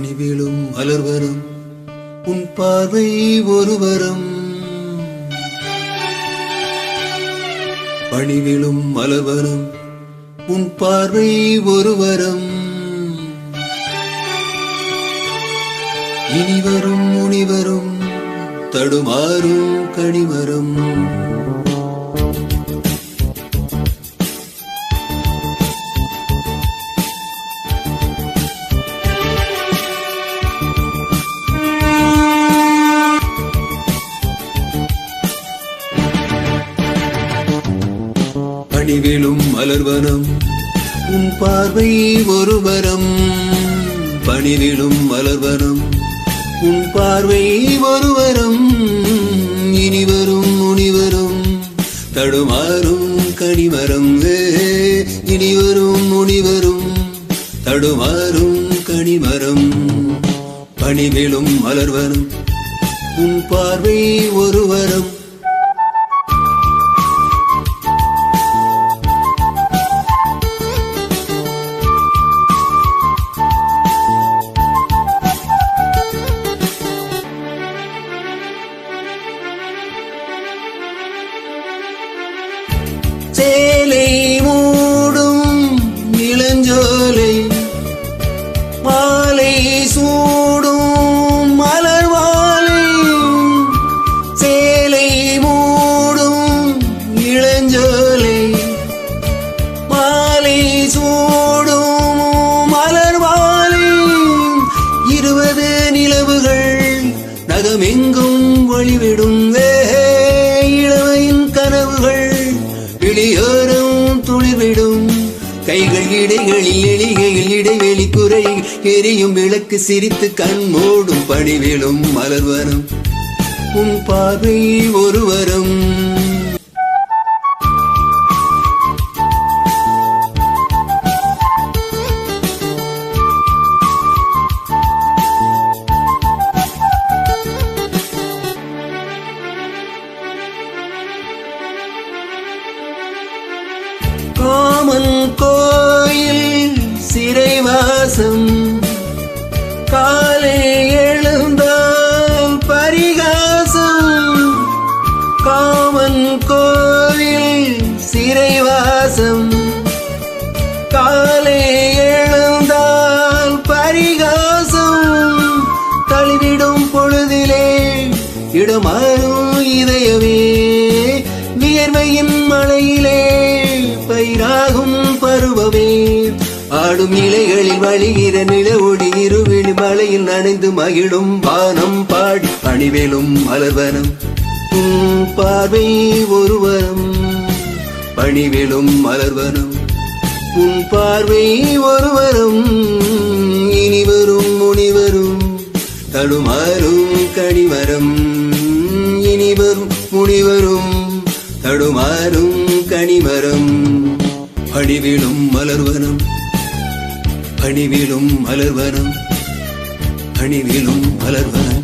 நிவிழும் மலர்வரும் உன் பார்வை ஒருவரும். பணிவிழும் மலர்வரும் உன் பார்வை ஒருவரும். இனிவரும் முனிவரும் தடுமாறும் கனிவரும் கனிமரம் பணிவிலும் மலர்வனம். உன் பார்வை ஒருவரம். பணிவிலும் மலர்வனம். உன் பார்வை ஒருவரம். இனிவரும் முனிவரும். தடுமாறும் கனிமரம். இனிவரும் முனிவரும். தடுமாறும் கனிமரம். பணிவிலும் மலர்வனம். உன் பார்வை ஒருவரம். எங்கும் வழிவிடும் இளமையின் கனவுகள் வெளியோரம் துளிர்விடும். கைகள் இடைகளில் எளிகையில் இடைவெளி குறை எரியும் விளக்கு சிரித்து கண் மூடும் பணிவிலும் மலர்வரும். உன் பார்வை ஒருவரும் பரிகாசம் காலே எழுந்தால் பரிகாசம். தழுவிடும் பொழுதிலே இடமாறும் இதயவே வியர்வையின் மலையிலே பயிராகும் பருவமே. ஆடும் இலைகளில் வழிகிற நில ஒளி இருவிழி மலையில் நனைந்து மகிழும் வானம் பாடி பணிவேலும் மலர்வனம். பார்வை ஒருவர் பணிவேலும் மலர்வனம் உன் பார்வை ஒருவரும் இனிவரும் முனிவரும். தடுமாறும் கனிவரம் இனிவரும் முனிவரும். தடுமாறும் கனிமரம் பணிவிலும் மலர்வனம் பணிவிலும் மலர்வனம் பணிவிலும் மலர்வனம்